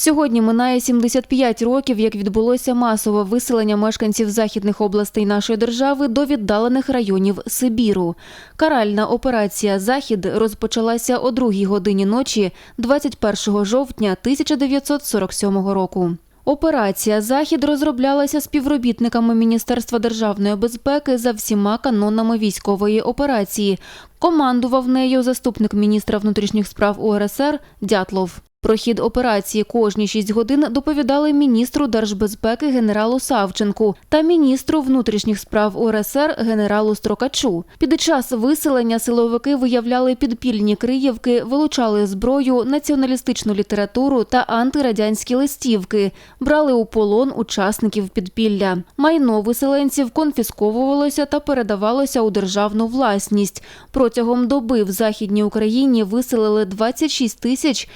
Сьогодні минає 75 років, як відбулося масове виселення мешканців західних областей нашої держави до віддалених районів Сибіру. Каральна операція Захід розпочалася о другій годині ночі 21 жовтня 1947 року. Операція Захід розроблялася співробітниками Міністерства державної безпеки за всіма канонами військової операції. Командував нею заступник міністра внутрішніх справ УРСР Дятлов. Про хід операції кожні шість годин доповідали міністру держбезпеки генералу Савченку та міністру внутрішніх справ УРСР генералу Строкачу. Під час виселення силовики виявляли підпільні криївки, вилучали зброю, націоналістичну літературу та антирадянські листівки, брали у полон учасників підпілля. Майно виселенців конфісковувалося та передавалося у державну власність. Протягом доби в Західній Україні виселили 26 тисяч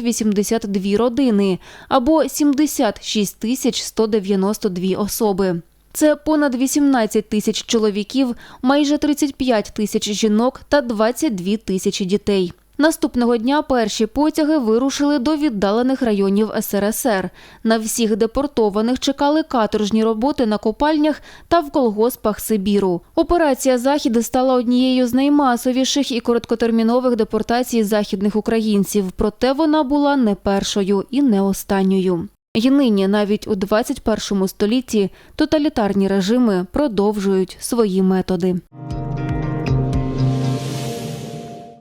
682 родини або 76 тисяч 192 особи. Це понад 18 тисяч чоловіків, майже 35 тисяч жінок та 22 тисячі дітей. Наступного дня перші потяги вирушили до віддалених районів СРСР. На всіх депортованих чекали каторжні роботи на копальнях та в колгоспах Сибіру. Операція Захід стала однією з наймасовіших і короткотермінових депортацій західних українців, проте вона була не першою і не останньою. І нині, навіть у 21 столітті, тоталітарні режими продовжують свої методи.